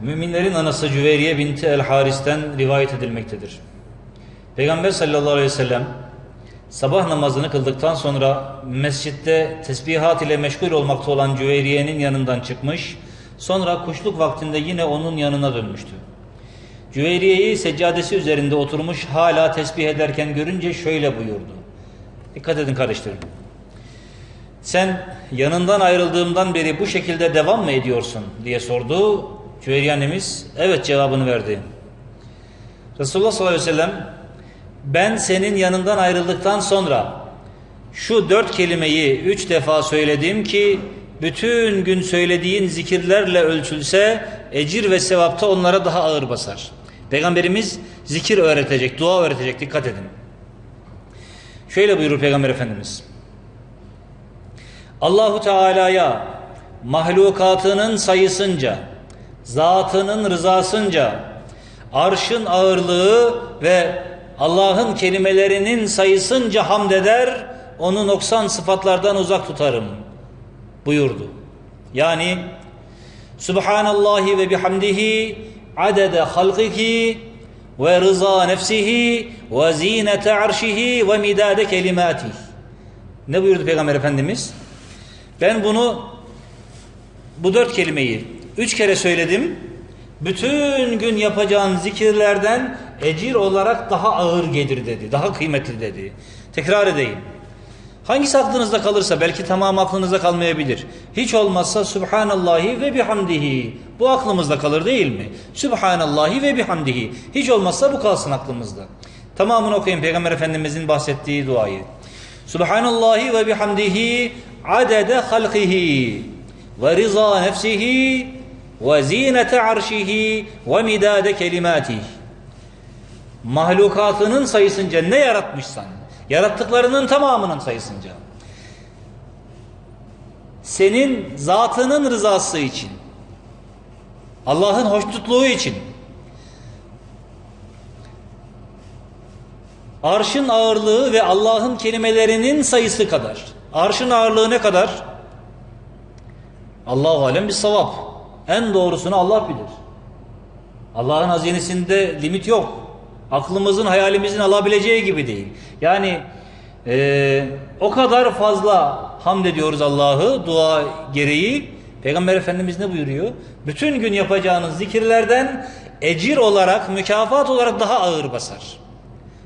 Müminlerin anası Cüveyriye binti El Haris'ten rivayet edilmektedir. Peygamber sallallahu aleyhi ve sellem sabah namazını kıldıktan sonra mescitte tesbihat ile meşgul olmakta olan Cüveyriye'nin yanından çıkmış, sonra kuşluk vaktinde yine onun yanına dönmüştü. Cüveyriye'yi seccadesi üzerinde oturmuş hala tesbih ederken görünce şöyle buyurdu. Dikkat edin kardeşlerim. Sen yanından ayrıldığımdan beri bu şekilde devam mı ediyorsun diye sordu. Cüveyriye annemiz evet cevabını verdi. Resulullah sallallahu aleyhi ve sellem ben senin yanından ayrıldıktan sonra şu dört kelimeyi üç defa söyledim ki bütün gün söylediğin zikirlerle ölçülse ecir ve sevapta onlara daha ağır basar. Peygamberimiz zikir öğretecek, dua öğretecek dikkat edin. Şöyle buyurur Peygamber Efendimiz. Allahu Teala'ya mahlukatının sayısınca, zatının rızasınca, arşın ağırlığı ve Allah'ın kelimelerinin sayısınca hamd eder, onu noksan sıfatlardan uzak tutarım buyurdu. Yani Subhanallahi ve bihamdihi adede halkihi ve rıza nefsihi ve zinete arşihi ve midade kelimatihi. Ne buyurdu Peygamber Efendimiz? Ben bunu bu dört kelimeyi üç kere söyledim. Bütün gün yapacağın zikirlerden ecir olarak daha ağır gelir dedi. Daha kıymetli dedi. Tekrar edeyim. Hangisi aklınızda kalırsa belki tamam aklınızda kalmayabilir. Hiç olmazsa Subhanallahi ve bihamdihi. Bu aklımızda kalır değil mi? Subhanallahi ve bihamdihi. Hiç olmazsa bu kalsın aklımızda. Tamamını okuyun Peygamber Efendimizin bahsettiği duayı. Subhanallahi ve bihamdihi adede halkihi ve rıza nefsihi ve zinete arşihi ve midade kelimatihi. Mahlukatının sayısınca ne yaratmışsan, yarattıklarının tamamının sayısınca, senin zatının rızası için, Allah'ın hoşnutluğu için, arşın ağırlığı ve Allah'ın kelimelerinin sayısı kadar. Arşın ağırlığı ne kadar? Allahu alem bir savap. En doğrusunu Allah bilir. Allah'ın hazinesinde limit yok. Aklımızın, hayalimizin alabileceği gibi değil. Yani e, o kadar fazla hamd ediyoruz Allah'ı dua gereği. Peygamber Efendimiz ne buyuruyor? Bütün gün yapacağınız zikirlerden ecir olarak, mükafat olarak daha ağır basar.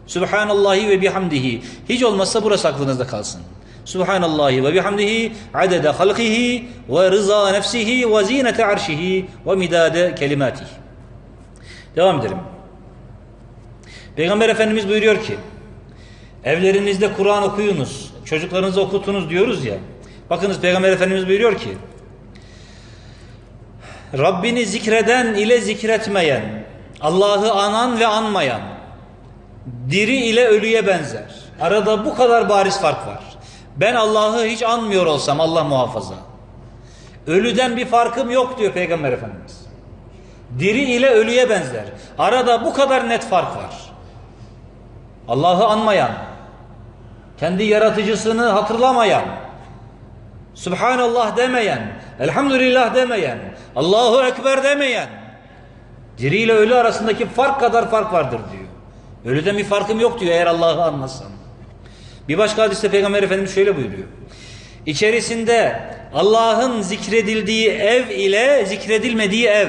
Subhanallahi ve bihamdihi. Hiç olmazsa burası aklınızda kalsın. Subhanallahi ve bihamdihi adede halkihi ve rıza nefsihi ve zinete arşihi ve midade kelimatihi. Devam edelim. Peygamber Efendimiz buyuruyor ki evlerinizde Kur'an okuyunuz, çocuklarınızı okutunuz diyoruz ya. Bakınız Peygamber Efendimiz buyuruyor ki Rabbini zikreden ile zikretmeyen, Allah'ı anan ve anmayan, diri ile ölüye benzer. Arada bu kadar bariz fark var. Ben Allah'ı hiç anmıyor olsam Allah muhafaza. Ölüden bir farkım yok diyor Peygamber Efendimiz. Diri ile ölüye benzer. Arada bu kadar net fark var. Allah'ı anmayan, kendi yaratıcısını hatırlamayan, Subhanallah demeyen, Elhamdülillah demeyen, Allahu Ekber demeyen, diri ile ölü arasındaki fark kadar fark vardır diyor. Ölüden bir farkım yok diyor eğer Allah'ı anlasam. Bir başka hadiste Peygamber Efendimiz şöyle buyuruyor. İçerisinde Allah'ın zikredildiği ev ile zikredilmediği ev.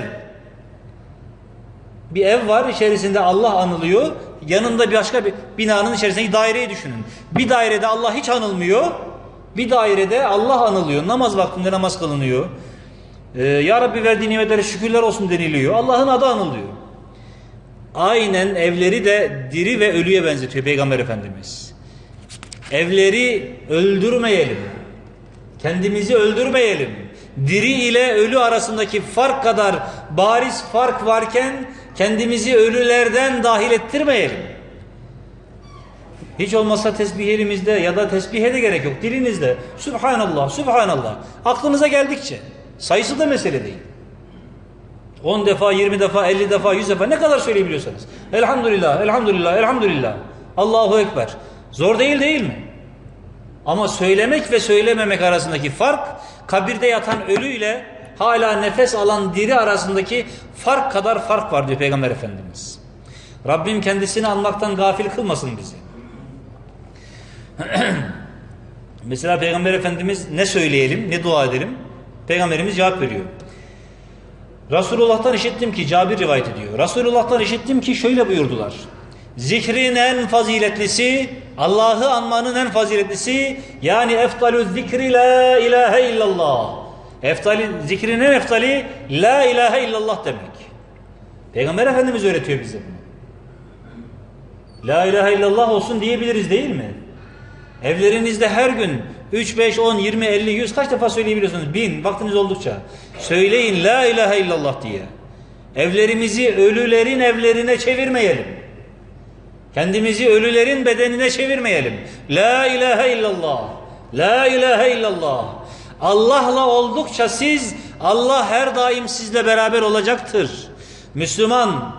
Bir ev var içerisinde Allah anılıyor. Yanında bir başka bir binanın içerisindeki daireyi düşünün. Bir dairede Allah hiç anılmıyor. Bir dairede Allah anılıyor. Namaz vaktinde namaz kılınıyor. Ee, ya Rabbi verdiği nimetlere şükürler olsun deniliyor. Allah'ın adı anılıyor. Aynen evleri de diri ve ölüye benzetiyor Peygamber Efendimiz. Evleri öldürmeyelim. Kendimizi öldürmeyelim. Diri ile ölü arasındaki fark kadar bariz fark varken kendimizi ölülerden dahil ettirmeyelim. Hiç olmazsa tesbih elimizde ya da tesbihe de gerek yok. Dilinizde Subhanallah, Subhanallah. Aklınıza geldikçe. Sayısı da mesele değil. 10 defa, 20 defa, 50 defa, 100 defa ne kadar söyleyebiliyorsanız. Elhamdülillah, elhamdülillah, elhamdülillah. Allahu Ekber. Zor değil değil mi? Ama söylemek ve söylememek arasındaki fark kabirde yatan ölüyle hala nefes alan diri arasındaki fark kadar fark var diyor Peygamber Efendimiz. Rabbim kendisini anmaktan gafil kılmasın bizi. Mesela Peygamber Efendimiz ne söyleyelim, ne dua edelim? Peygamberimiz cevap veriyor. Resulullah'tan işittim ki Cabir rivayet ediyor. Resulullah'tan işittim ki şöyle buyurdular. Zikrin en faziletlisi, Allah'ı anmanın en faziletlisi yani eftalü zikri la ilahe illallah. Eftali, zikrin en eftali la ilahe illallah demek. Peygamber Efendimiz öğretiyor bize bunu. La ilahe illallah olsun diyebiliriz değil mi? Evlerinizde her gün 3, 5, 10, 20, 50, 100 kaç defa söyleyebiliyorsunuz? Bin vaktiniz oldukça. Söyleyin la ilahe illallah diye. Evlerimizi ölülerin evlerine çevirmeyelim. Kendimizi ölülerin bedenine çevirmeyelim. La ilahe illallah. La ilahe illallah. Allah'la oldukça siz Allah her daim sizle beraber olacaktır. Müslüman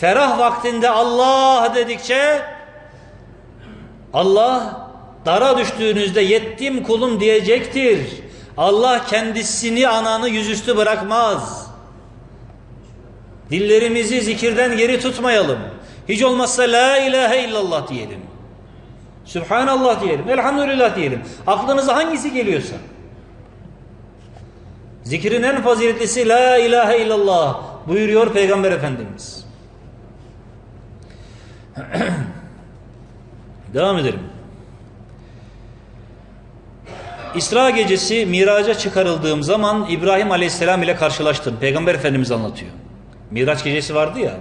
ferah vaktinde Allah dedikçe Allah dara düştüğünüzde yettim kulum diyecektir. Allah kendisini ananı yüzüstü bırakmaz. Dillerimizi zikirden geri tutmayalım. Hiç olmazsa la ilahe illallah diyelim. Sübhanallah diyelim. Elhamdülillah diyelim. Aklınıza hangisi geliyorsa. Zikrin en faziletlisi la ilahe illallah buyuruyor Peygamber Efendimiz. Devam edelim. İsra gecesi miraca çıkarıldığım zaman İbrahim Aleyhisselam ile karşılaştım. Peygamber Efendimiz anlatıyor. Miraç gecesi vardı ya.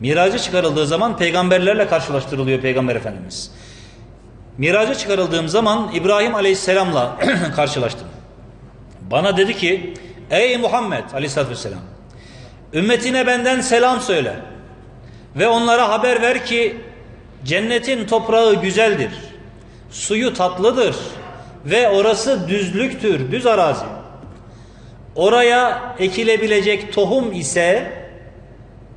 Miraca çıkarıldığı zaman peygamberlerle karşılaştırılıyor Peygamber Efendimiz. Miraca çıkarıldığım zaman İbrahim Aleyhisselam'la karşılaştım. Bana dedi ki ey Muhammed Aleyhisselatü Vesselam ümmetine benden selam söyle ve onlara haber ver ki cennetin toprağı güzeldir. Suyu tatlıdır ve orası düzlüktür, düz arazi. Oraya ekilebilecek tohum ise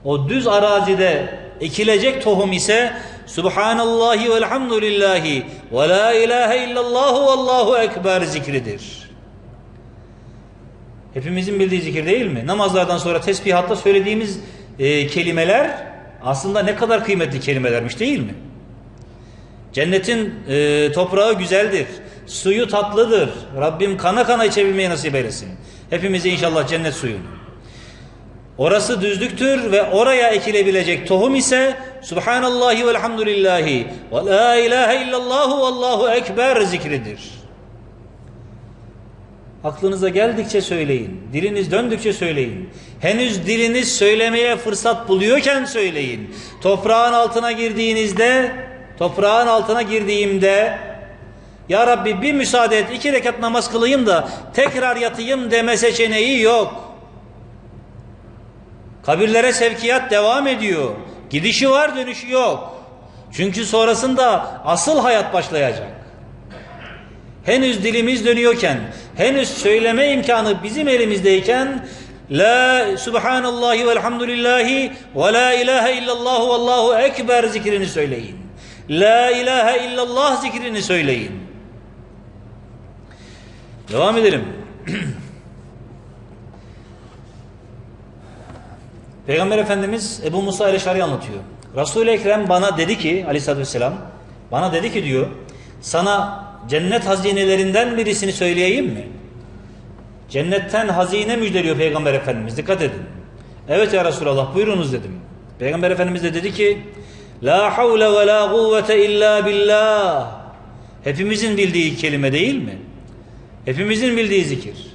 o düz arazide ekilecek tohum ise Subhanallahi velhamdülillahi ve la ilahe illallah ve allahu ekber zikridir. Hepimizin bildiği zikir değil mi? Namazlardan sonra tesbihatta söylediğimiz e, kelimeler aslında ne kadar kıymetli kelimelermiş değil mi? Cennetin e, toprağı güzeldir. Suyu tatlıdır. Rabbim kana kana içebilmeyi nasip eylesin. Hepimize inşallah cennet suyunu. Orası düzlüktür ve oraya ekilebilecek tohum ise Subhanallahi velhamdülillahi ve la ilahe illallahu vallahu ekber zikridir. Aklınıza geldikçe söyleyin. Diliniz döndükçe söyleyin. Henüz diliniz söylemeye fırsat buluyorken söyleyin. Toprağın altına girdiğinizde, toprağın altına girdiğimde Ya Rabbi bir müsaade et iki rekat namaz kılayım da tekrar yatayım deme seçeneği yok. Kabirlere sevkiyat devam ediyor. Gidişi var dönüşü yok. Çünkü sonrasında asıl hayat başlayacak. Henüz dilimiz dönüyorken, henüz söyleme imkanı bizim elimizdeyken La subhanallahi velhamdülillahi ve la ilahe illallah ve allahu ekber zikrini söyleyin. La ilahe illallah zikrini söyleyin. Devam edelim. Peygamber Efendimiz Ebu Musa el-Eşari anlatıyor. Resul-i Ekrem bana dedi ki aleyhissalatü vesselam bana dedi ki diyor sana cennet hazinelerinden birisini söyleyeyim mi? Cennetten hazine müjdeliyor Peygamber Efendimiz. Dikkat edin. Evet ya Resulallah buyurunuz dedim. Peygamber Efendimiz de dedi ki La havle ve la kuvvete illa billah. Hepimizin bildiği kelime değil mi? Hepimizin bildiği zikir.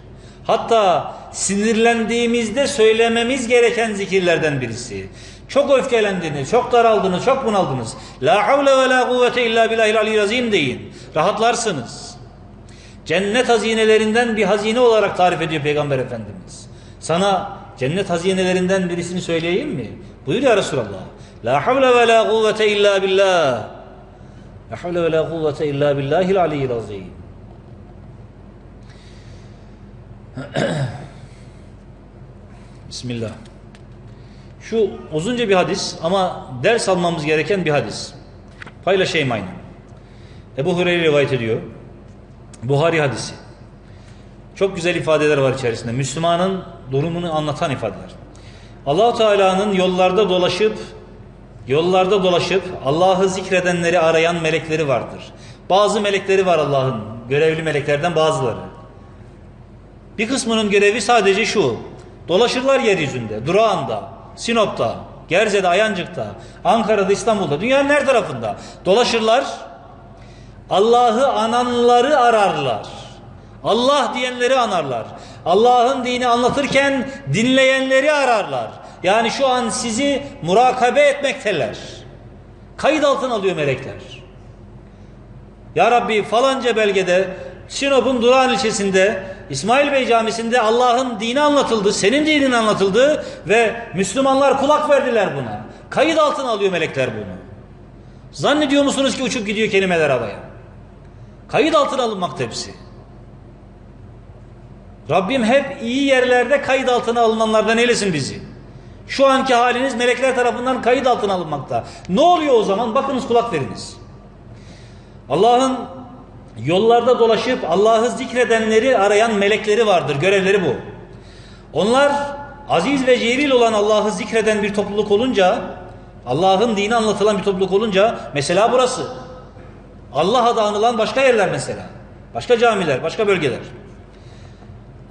Hatta sinirlendiğimizde söylememiz gereken zikirlerden birisi. Çok öfkelendiniz, çok daraldınız, çok bunaldınız. La havle ve la kuvvete illa billahil aliyyil azim deyin. Rahatlarsınız. Cennet hazinelerinden bir hazine olarak tarif ediyor Peygamber Efendimiz. Sana cennet hazinelerinden birisini söyleyeyim mi? Buyur ya Resulallah. La havle ve la kuvvete illa billah. La havle ve la kuvvete illa billahil aliyyil azim. Bismillah. Şu uzunca bir hadis ama ders almamız gereken bir hadis. Paylaşayım aynı. Ebu Hureyre rivayet ediyor. Buhari hadisi. Çok güzel ifadeler var içerisinde. Müslümanın durumunu anlatan ifadeler. Allahu Teala'nın yollarda dolaşıp yollarda dolaşıp Allah'ı zikredenleri arayan melekleri vardır. Bazı melekleri var Allah'ın görevli meleklerden bazıları. Bir kısmının görevi sadece şu. Dolaşırlar yeryüzünde, durağında, Sinop'ta, Gerze'de, Ayancık'ta, Ankara'da, İstanbul'da, dünyanın her tarafında dolaşırlar. Allah'ı ananları ararlar. Allah diyenleri anarlar. Allah'ın dini anlatırken dinleyenleri ararlar. Yani şu an sizi murakabe etmekteler. Kayıt altına alıyor melekler. Ya Rabbi falanca belgede Sinop'un Durağan ilçesinde İsmail Bey Camisi'nde Allah'ın dini anlatıldı, senin dinin anlatıldı ve Müslümanlar kulak verdiler buna. Kayıt altına alıyor melekler bunu. Zannediyor musunuz ki uçup gidiyor kelimeler havaya? Kayıt altına alınmakta hepsi. Rabbim hep iyi yerlerde kayıt altına alınanlardan eylesin bizi. Şu anki haliniz melekler tarafından kayıt altına alınmakta. Ne oluyor o zaman? Bakınız kulak veriniz. Allah'ın yollarda dolaşıp Allah'ı zikredenleri arayan melekleri vardır. Görevleri bu. Onlar aziz ve celil olan Allah'ı zikreden bir topluluk olunca, Allah'ın dini anlatılan bir topluluk olunca, mesela burası. Allah adı anılan başka yerler mesela. Başka camiler, başka bölgeler.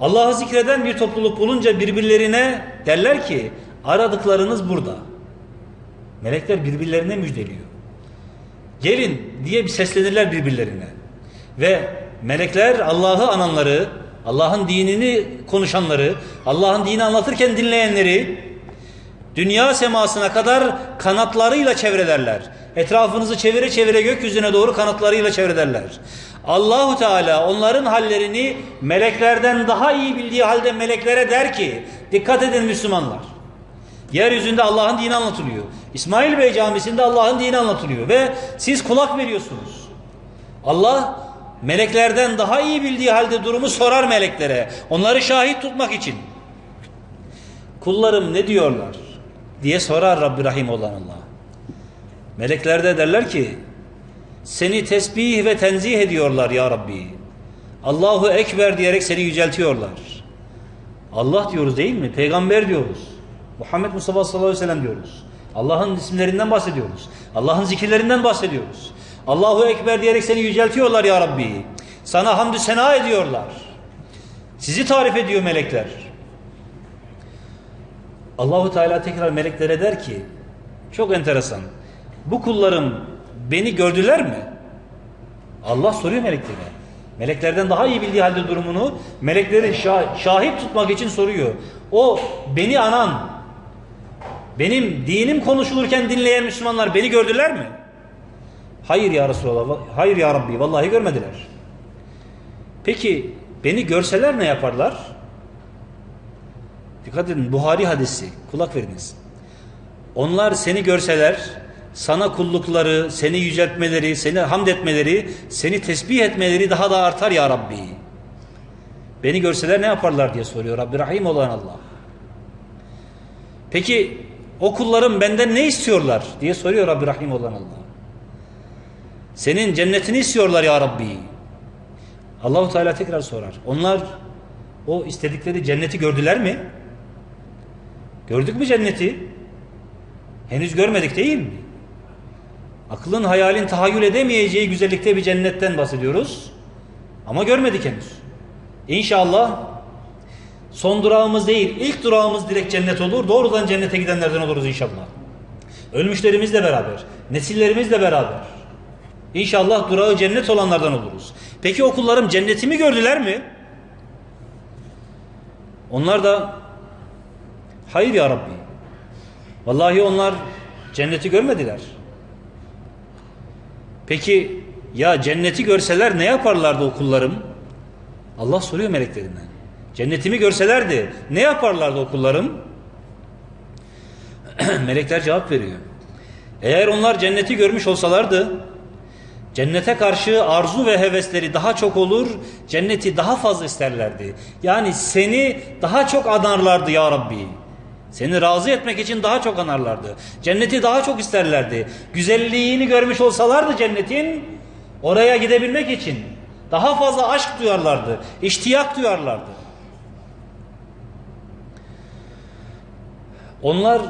Allah'ı zikreden bir topluluk bulunca birbirlerine derler ki aradıklarınız burada. Melekler birbirlerine müjdeliyor. Gelin diye bir seslenirler birbirlerine. Ve melekler Allah'ı ananları, Allah'ın dinini konuşanları, Allah'ın dini anlatırken dinleyenleri dünya semasına kadar kanatlarıyla çevrelerler. Etrafınızı çevire çevire gökyüzüne doğru kanatlarıyla çevrederler. Allahu Teala onların hallerini meleklerden daha iyi bildiği halde meleklere der ki dikkat edin Müslümanlar. Yeryüzünde Allah'ın dini anlatılıyor. İsmail Bey Camisi'nde Allah'ın dini anlatılıyor ve siz kulak veriyorsunuz. Allah meleklerden daha iyi bildiği halde durumu sorar meleklere. Onları şahit tutmak için. Kullarım ne diyorlar diye sorar Rabbi Rahim olan Allah. Melekler de derler ki seni tesbih ve tenzih ediyorlar ya Rabbi. Allahu Ekber diyerek seni yüceltiyorlar. Allah diyoruz değil mi? Peygamber diyoruz. Muhammed Mustafa sallallahu aleyhi ve sellem diyoruz. Allah'ın isimlerinden bahsediyoruz. Allah'ın zikirlerinden bahsediyoruz. Allahu Ekber diyerek seni yüceltiyorlar ya Rabbi. Sana hamdü sena ediyorlar. Sizi tarif ediyor melekler. Allahu Teala tekrar meleklere der ki çok enteresan. Bu kullarım beni gördüler mi? Allah soruyor meleklere. Meleklerden daha iyi bildiği halde durumunu melekleri şah şahit tutmak için soruyor. O beni anan, benim dinim konuşulurken dinleyen Müslümanlar beni gördüler mi? Hayır ya Resulallah, hayır ya Rabbi, vallahi görmediler. Peki beni görseler ne yaparlar? Dikkat edin Buhari hadisi, kulak veriniz. Onlar seni görseler, sana kullukları, seni yüceltmeleri, seni hamd etmeleri, seni tesbih etmeleri daha da artar ya Rabbi. Beni görseler ne yaparlar diye soruyor Rabbi Rahim olan Allah. Peki o kullarım benden ne istiyorlar diye soruyor Rabbi Rahim olan Allah. Senin cennetini istiyorlar ya Rabbi. Allahu Teala tekrar sorar. Onlar o istedikleri cenneti gördüler mi? Gördük mü cenneti? Henüz görmedik değil mi? Aklın hayalin tahayyül edemeyeceği güzellikte bir cennetten bahsediyoruz. Ama görmedik henüz. İnşallah son durağımız değil, ilk durağımız direkt cennet olur. Doğrudan cennete gidenlerden oluruz inşallah. Ölmüşlerimizle beraber, nesillerimizle beraber. İnşallah durağı cennet olanlardan oluruz. Peki okullarım cennetimi gördüler mi? Onlar da hayır ya Rabbi. Vallahi onlar cenneti görmediler. Peki ya cenneti görseler ne yaparlardı o kullarım? Allah soruyor meleklerinden. Cennetimi görselerdi ne yaparlardı o kullarım? Melekler cevap veriyor. Eğer onlar cenneti görmüş olsalardı cennete karşı arzu ve hevesleri daha çok olur, cenneti daha fazla isterlerdi. Yani seni daha çok anarlardı ya Rabbi. Seni razı etmek için daha çok anarlardı. Cenneti daha çok isterlerdi. Güzelliğini görmüş olsalardı cennetin oraya gidebilmek için Daha fazla aşk duyarlardı. iştiyak duyarlardı. Onlar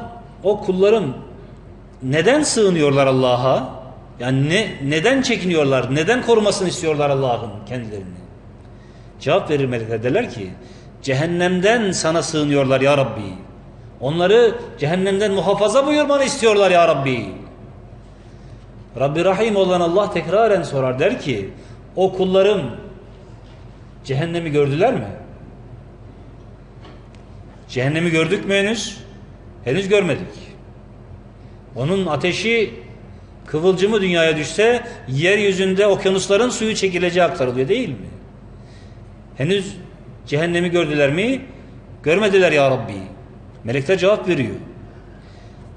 o kulların neden sığınıyorlar Allah'a? Yani ne, neden çekiniyorlar? Neden korumasını istiyorlar Allah'ın kendilerini? Cevap verir melekler derler ki cehennemden sana sığınıyorlar ya Rabbi. Onları cehennemden muhafaza buyurmanı istiyorlar ya Rabbi. Rabbi Rahim olan Allah tekraren sorar der ki o kullarım cehennemi gördüler mi? Cehennemi gördük mü henüz? Henüz görmedik. Onun ateşi kıvılcımı dünyaya düşse yeryüzünde okyanusların suyu çekileceği aktarılıyor değil mi? Henüz cehennemi gördüler mi? Görmediler ya Rabbi. Melekler cevap veriyor.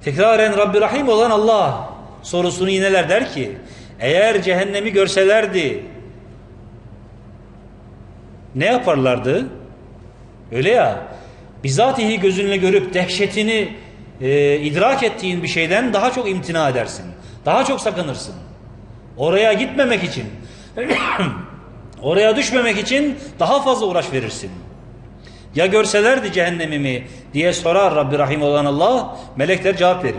Tekraren Rabbi Rahim olan Allah sorusunu yineler der ki eğer cehennemi görselerdi ne yaparlardı? Öyle ya bizatihi gözünle görüp dehşetini e, idrak ettiğin bir şeyden daha çok imtina edersin. Daha çok sakınırsın. Oraya gitmemek için oraya düşmemek için daha fazla uğraş verirsin. Ya görselerdi cehennemimi diye sorar Rabbi Rahim olan Allah melekler cevap verir.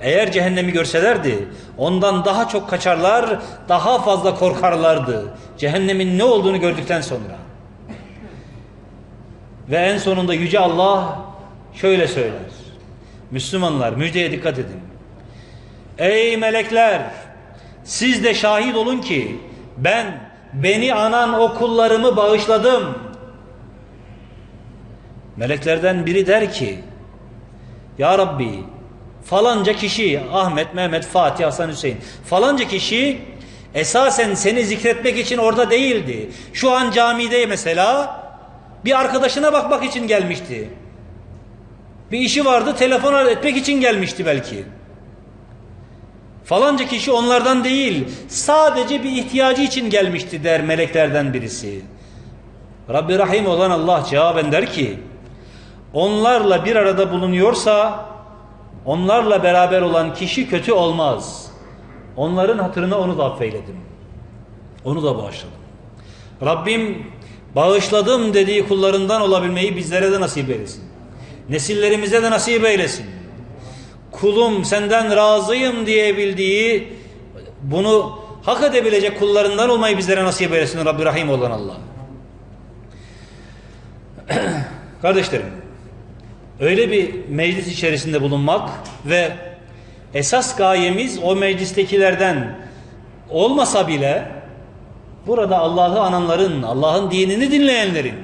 Eğer cehennemi görselerdi ondan daha çok kaçarlar daha fazla korkarlardı. Cehennemin ne olduğunu gördükten sonra. Ve en sonunda Yüce Allah şöyle söyler. Müslümanlar müjdeye dikkat edin. Ey melekler siz de şahit olun ki ben beni anan o kullarımı bağışladım. Meleklerden biri der ki Ya Rabbi falanca kişi Ahmet, Mehmet, Fatih, Hasan, Hüseyin falanca kişi esasen seni zikretmek için orada değildi. Şu an camide mesela bir arkadaşına bakmak için gelmişti. Bir işi vardı telefon etmek için gelmişti belki. Falanca kişi onlardan değil sadece bir ihtiyacı için gelmişti der meleklerden birisi. Rabbi Rahim olan Allah cevaben der ki onlarla bir arada bulunuyorsa onlarla beraber olan kişi kötü olmaz. Onların hatırına onu da affeyledim. Onu da bağışladım. Rabbim bağışladım dediği kullarından olabilmeyi bizlere de nasip eylesin. Nesillerimize de nasip eylesin. Kulum senden razıyım diyebildiği bunu hak edebilecek kullarından olmayı bizlere nasip eylesin Rabbi Rahim olan Allah. Kardeşlerim öyle bir meclis içerisinde bulunmak ve esas gayemiz o meclistekilerden olmasa bile burada Allah'ı ananların, Allah'ın dinini dinleyenlerin,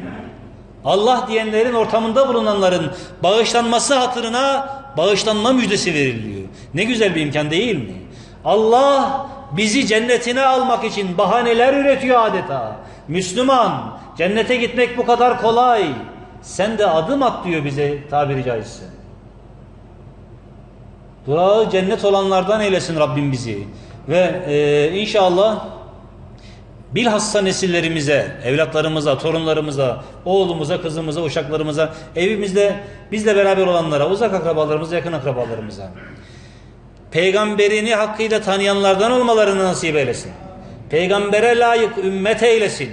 Allah diyenlerin ortamında bulunanların bağışlanması hatırına bağışlanma müjdesi veriliyor. Ne güzel bir imkan değil mi? Allah bizi cennetine almak için bahaneler üretiyor adeta. Müslüman, cennete gitmek bu kadar kolay. Sen de adım at diyor bize tabiri caizse. Durağı cennet olanlardan eylesin Rabbim bizi. Ve e, inşallah bilhassa nesillerimize, evlatlarımıza, torunlarımıza, oğlumuza, kızımıza, uşaklarımıza, evimizde bizle beraber olanlara, uzak akrabalarımıza, yakın akrabalarımıza peygamberini hakkıyla tanıyanlardan olmalarını nasip eylesin. Peygambere layık ümmet eylesin.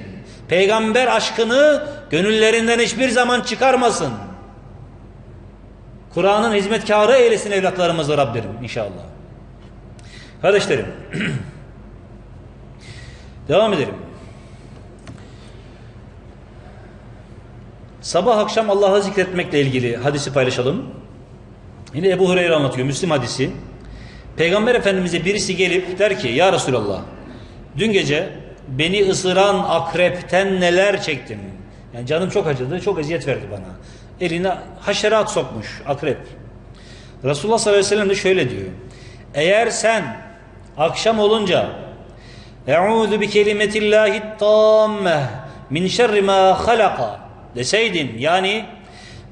Peygamber aşkını gönüllerinden hiçbir zaman çıkarmasın. Kur'an'ın hizmetkarı eylesin evlatlarımızı Rabbim inşallah. Kardeşlerim devam edelim. Sabah akşam Allah'ı zikretmekle ilgili hadisi paylaşalım. Yine Ebu Hureyre anlatıyor Müslim hadisi. Peygamber Efendimiz'e birisi gelip der ki ya Resulallah dün gece beni ısıran akrepten neler çektim. Yani canım çok acıdı, çok eziyet verdi bana. Eline haşerat sokmuş akrep. Resulullah sallallahu aleyhi ve sellem de şöyle diyor. Eğer sen akşam olunca Eûzu bi kelimetillahi tammeh min şerri ma halaka deseydin yani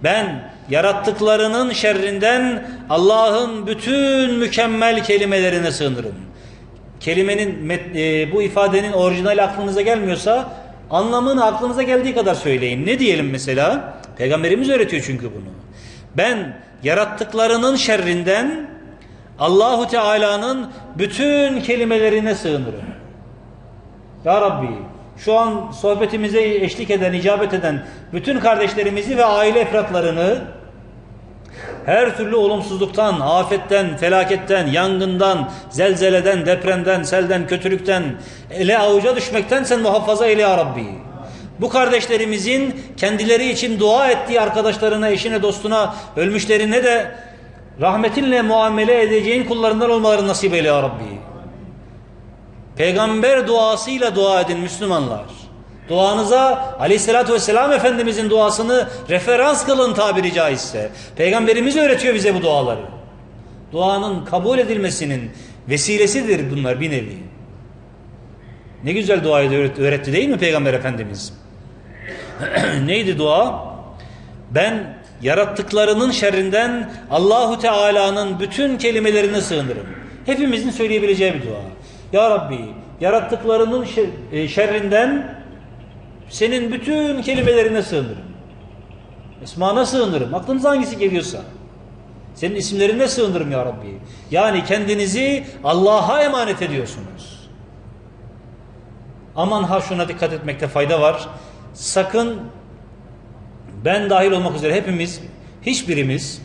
ben yarattıklarının şerrinden Allah'ın bütün mükemmel kelimelerine sığınırım. Kelimenin e, bu ifadenin orijinali aklınıza gelmiyorsa anlamını aklınıza geldiği kadar söyleyin. Ne diyelim mesela? Peygamberimiz öğretiyor çünkü bunu. Ben yarattıklarının şerrinden Allahu Teala'nın bütün kelimelerine sığınırım. Ya Rabbi şu an sohbetimize eşlik eden, icabet eden bütün kardeşlerimizi ve aile efratlarını her türlü olumsuzluktan, afetten, felaketten, yangından, zelzeleden, depremden, selden, kötülükten, ele avuca düşmekten sen muhafaza eyle ya Rabbi. Bu kardeşlerimizin kendileri için dua ettiği arkadaşlarına, eşine, dostuna, ölmüşlerine de rahmetinle muamele edeceğin kullarından olmalarını nasip eyle ya Rabbi. Peygamber duasıyla dua edin Müslümanlar. Duanıza aleyhissalatü vesselam Efendimizin duasını referans kılın tabiri caizse. Peygamberimiz öğretiyor bize bu duaları. Duanın kabul edilmesinin vesilesidir bunlar bir nevi. Ne güzel duayı öğretti değil mi Peygamber Efendimiz? Neydi dua? Ben yarattıklarının şerrinden Allahu Teala'nın bütün kelimelerine sığınırım. Hepimizin söyleyebileceği bir dua. Ya Rabbi yarattıklarının e, şerrinden senin bütün kelimelerine sığınırım. Esmana sığınırım. Aklınıza hangisi geliyorsa. Senin isimlerine sığınırım ya Rabbi. Yani kendinizi Allah'a emanet ediyorsunuz. Aman ha şuna dikkat etmekte fayda var. Sakın ben dahil olmak üzere hepimiz, hiçbirimiz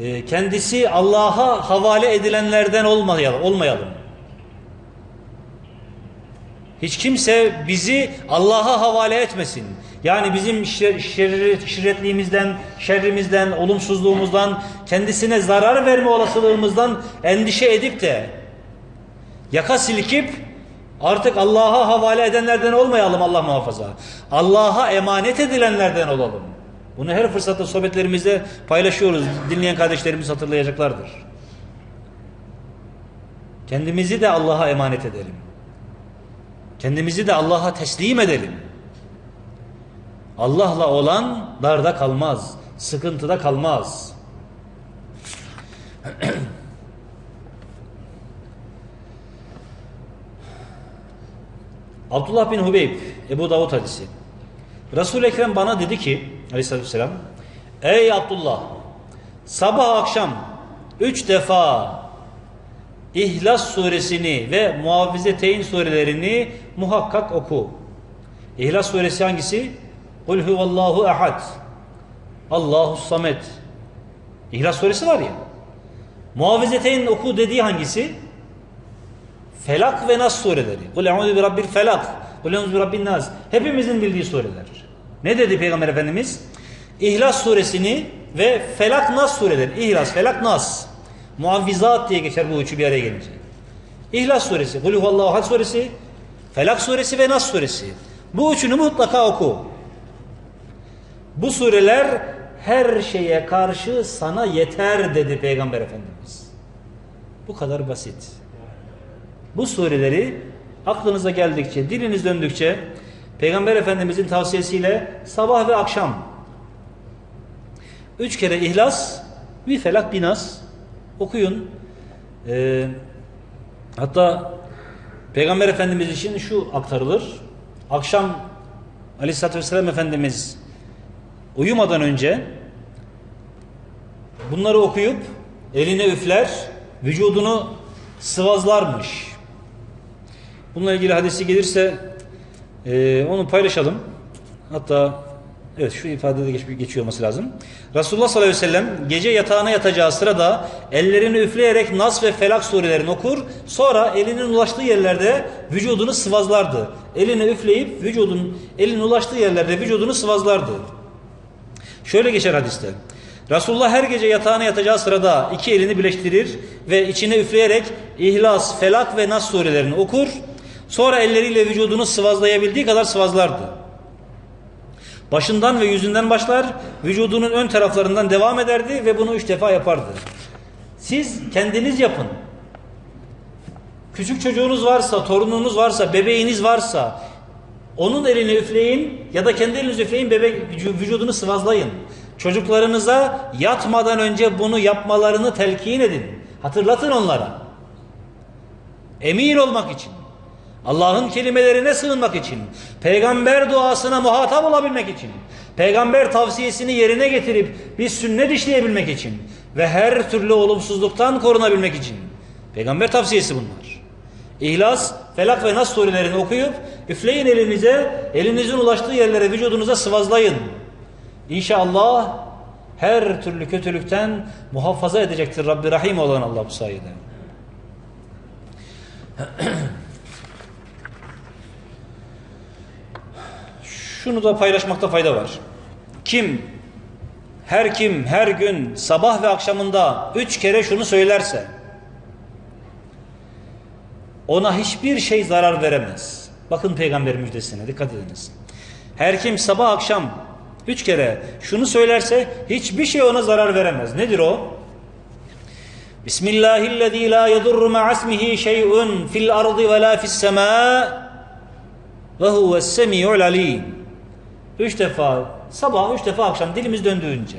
e, kendisi Allah'a havale edilenlerden olmayalım. olmayalım. Hiç kimse bizi Allah'a havale etmesin. Yani bizim şer, şirretliğimizden, şerrimizden, olumsuzluğumuzdan, kendisine zarar verme olasılığımızdan endişe edip de yaka silkip artık Allah'a havale edenlerden olmayalım Allah muhafaza. Allah'a emanet edilenlerden olalım. Bunu her fırsatta sohbetlerimizde paylaşıyoruz. Dinleyen kardeşlerimiz hatırlayacaklardır. Kendimizi de Allah'a emanet edelim. Kendimizi de Allah'a teslim edelim. Allah'la olan darda kalmaz, sıkıntıda kalmaz. Abdullah bin Hubeyb, Ebu Davud hadisi. Resul-i Ekrem bana dedi ki, aleyhissalatü vesselam, Ey Abdullah, sabah akşam üç defa İhlas suresini ve Muavvizeteyn surelerini muhakkak oku. İhlas suresi hangisi? Kul huvallahu ehad. Allahu samet. İhlas suresi var ya. Muavvizeteyn oku dediği hangisi? Felak ve Nas sureleri. Kul eûzü bi felak. Kul eûzü bi nas. Hepimizin bildiği sureler. Ne dedi Peygamber Efendimiz? İhlas suresini ve Felak Nas sureleri. İhlas, Felak, Nas. Muavvizat diye geçer bu üçü bir araya gelince. İhlas suresi, Kulüvallahu Ahad suresi, Felak suresi ve Nas suresi. Bu üçünü mutlaka oku. Bu sureler her şeye karşı sana yeter dedi Peygamber Efendimiz. Bu kadar basit. Bu sureleri aklınıza geldikçe, diliniz döndükçe Peygamber Efendimizin tavsiyesiyle sabah ve akşam üç kere ihlas, bir felak, bir nas okuyun. Ee, hatta Peygamber Efendimiz için şu aktarılır. Akşam Aleyhisselatü Vesselam Efendimiz uyumadan önce bunları okuyup eline üfler, vücudunu sıvazlarmış. Bununla ilgili hadisi gelirse e, onu paylaşalım. Hatta Evet şu ifadede geç, geçiyor olması lazım. Resulullah sallallahu aleyhi ve sellem gece yatağına yatacağı sırada ellerini üfleyerek Nas ve Felak surelerini okur. Sonra elinin ulaştığı yerlerde vücudunu sıvazlardı. Elini üfleyip vücudun elinin ulaştığı yerlerde vücudunu sıvazlardı. Şöyle geçer hadiste. Resulullah her gece yatağına yatacağı sırada iki elini birleştirir ve içine üfleyerek İhlas, Felak ve Nas surelerini okur. Sonra elleriyle vücudunu sıvazlayabildiği kadar sıvazlardı. Başından ve yüzünden başlar, vücudunun ön taraflarından devam ederdi ve bunu üç defa yapardı. Siz kendiniz yapın. Küçük çocuğunuz varsa, torununuz varsa, bebeğiniz varsa onun elini üfleyin ya da kendi elinizi üfleyin bebek vücudunu sıvazlayın. Çocuklarınıza yatmadan önce bunu yapmalarını telkin edin. Hatırlatın onlara. Emin olmak için. Allah'ın kelimelerine sığınmak için, peygamber duasına muhatap olabilmek için, peygamber tavsiyesini yerine getirip bir sünnet işleyebilmek için ve her türlü olumsuzluktan korunabilmek için. Peygamber tavsiyesi bunlar. İhlas, Felak ve Nas surelerini okuyup üfleyin elinize, elinizin ulaştığı yerlere vücudunuza sıvazlayın. İnşallah her türlü kötülükten muhafaza edecektir Rabbi Rahim olan Allah bu sayede. Şunu da paylaşmakta fayda var. Kim, her kim her gün sabah ve akşamında üç kere şunu söylerse ona hiçbir şey zarar veremez. Bakın peygamber müjdesine dikkat ediniz. Her kim sabah akşam üç kere şunu söylerse hiçbir şey ona zarar veremez. Nedir o? Bismillahillezî la yedurru ma'asmihi şey'un fil ardı ve la fis semâ ve huves semî'ul alîm. Üç defa sabah, üç defa akşam dilimiz döndüğünce.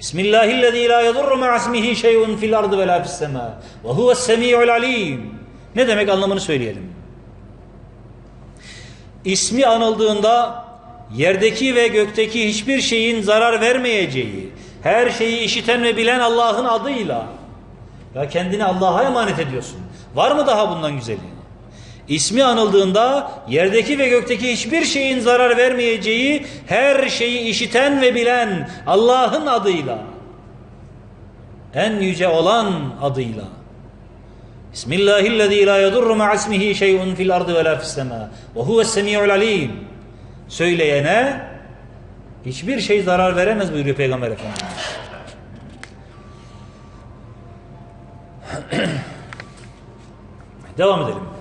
Bismillahillezî la yedurru ma'asmihi şey'un fil ardı ve la fis semâ ve huves semî'ul alîm. Ne demek anlamını söyleyelim. İsmi anıldığında yerdeki ve gökteki hiçbir şeyin zarar vermeyeceği, her şeyi işiten ve bilen Allah'ın adıyla ya kendini Allah'a emanet ediyorsun. Var mı daha bundan güzeli? İsmi anıldığında yerdeki ve gökteki hiçbir şeyin zarar vermeyeceği, her şeyi işiten ve bilen Allah'ın adıyla, en yüce olan adıyla. Bismillahillezî la yedurru ma'asmihi şey'un fil ardı ve la fis semâ ve huves semî'ul alîm. Söyleyene hiçbir şey zarar veremez buyuruyor Peygamber Efendimiz. Devam edelim.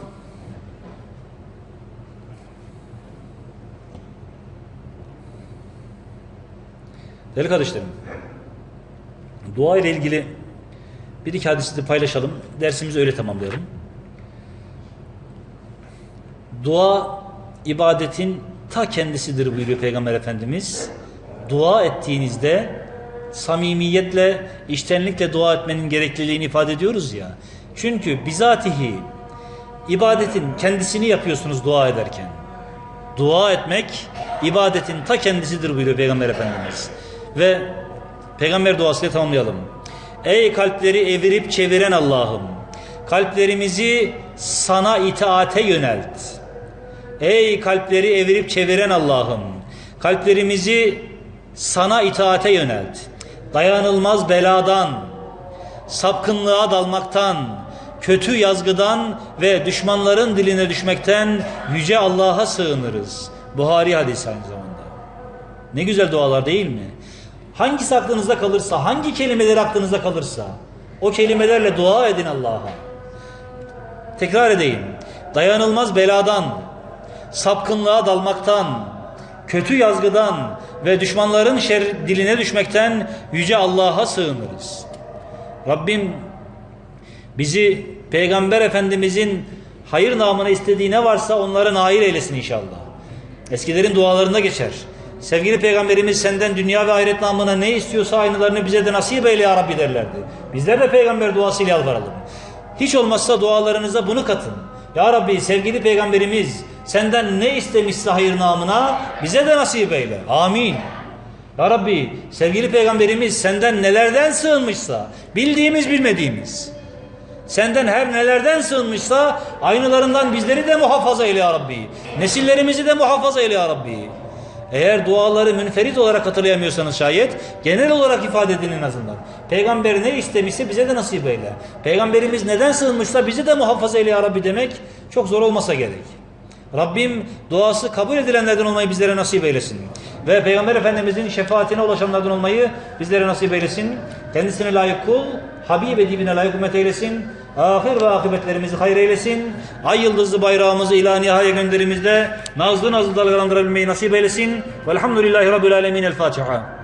Değerli kardeşlerim, dua ile ilgili bir iki hadisi de paylaşalım. Dersimizi öyle tamamlayalım. Dua ibadetin ta kendisidir buyuruyor Peygamber Efendimiz. Dua ettiğinizde samimiyetle, içtenlikle dua etmenin gerekliliğini ifade ediyoruz ya. Çünkü bizatihi ibadetin kendisini yapıyorsunuz dua ederken. Dua etmek ibadetin ta kendisidir buyuruyor Peygamber Efendimiz. Ve Peygamber duasıyla tamamlayalım. Ey kalpleri evirip çeviren Allah'ım, kalplerimizi sana itaate yönelt. Ey kalpleri evirip çeviren Allah'ım, kalplerimizi sana itaate yönelt. Dayanılmaz beladan, sapkınlığa dalmaktan, kötü yazgıdan ve düşmanların diline düşmekten yüce Allah'a sığınırız. Buhari hadisi aynı zamanda. Ne güzel dualar değil mi? Hangisi aklınızda kalırsa, hangi kelimeler aklınızda kalırsa o kelimelerle dua edin Allah'a. Tekrar edeyim. Dayanılmaz beladan, sapkınlığa dalmaktan, kötü yazgıdan ve düşmanların şer diline düşmekten yüce Allah'a sığınırız. Rabbim bizi Peygamber Efendimizin hayır namına istediği ne varsa onlara nail eylesin inşallah. Eskilerin dualarında geçer. Sevgili Peygamberimiz senden dünya ve ahiret namına ne istiyorsa aynılarını bize de nasip eyle ya Rabbi derlerdi. Bizler de peygamber duasıyla yalvaralım. Hiç olmazsa dualarınıza bunu katın. Ya Rabbi sevgili Peygamberimiz senden ne istemişse hayır namına bize de nasip eyle. Amin. Ya Rabbi sevgili Peygamberimiz senden nelerden sığınmışsa bildiğimiz bilmediğimiz senden her nelerden sığınmışsa aynılarından bizleri de muhafaza eyle ya Rabbi. Nesillerimizi de muhafaza eyle ya Rabbi. Eğer duaları münferit olarak hatırlayamıyorsanız şayet genel olarak ifade edin en azından. Peygamber ne istemişse bize de nasip eyle. Peygamberimiz neden sığınmışsa bizi de muhafaza eyle ya Rabbi demek çok zor olmasa gerek. Rabbim duası kabul edilenlerden olmayı bizlere nasip eylesin. Ve Peygamber Efendimizin şefaatine ulaşanlardan olmayı bizlere nasip eylesin. Kendisine layık kul, Habib edibine layık ümmet eylesin. Ahir ve akıbetlerimizi hayır eylesin. Ay yıldızlı bayrağımızı ila nihaya gönderimizde nazlı nazlı dalgalandırabilmeyi nasip eylesin. Velhamdülillahi Rabbil Alemin. El Fatiha.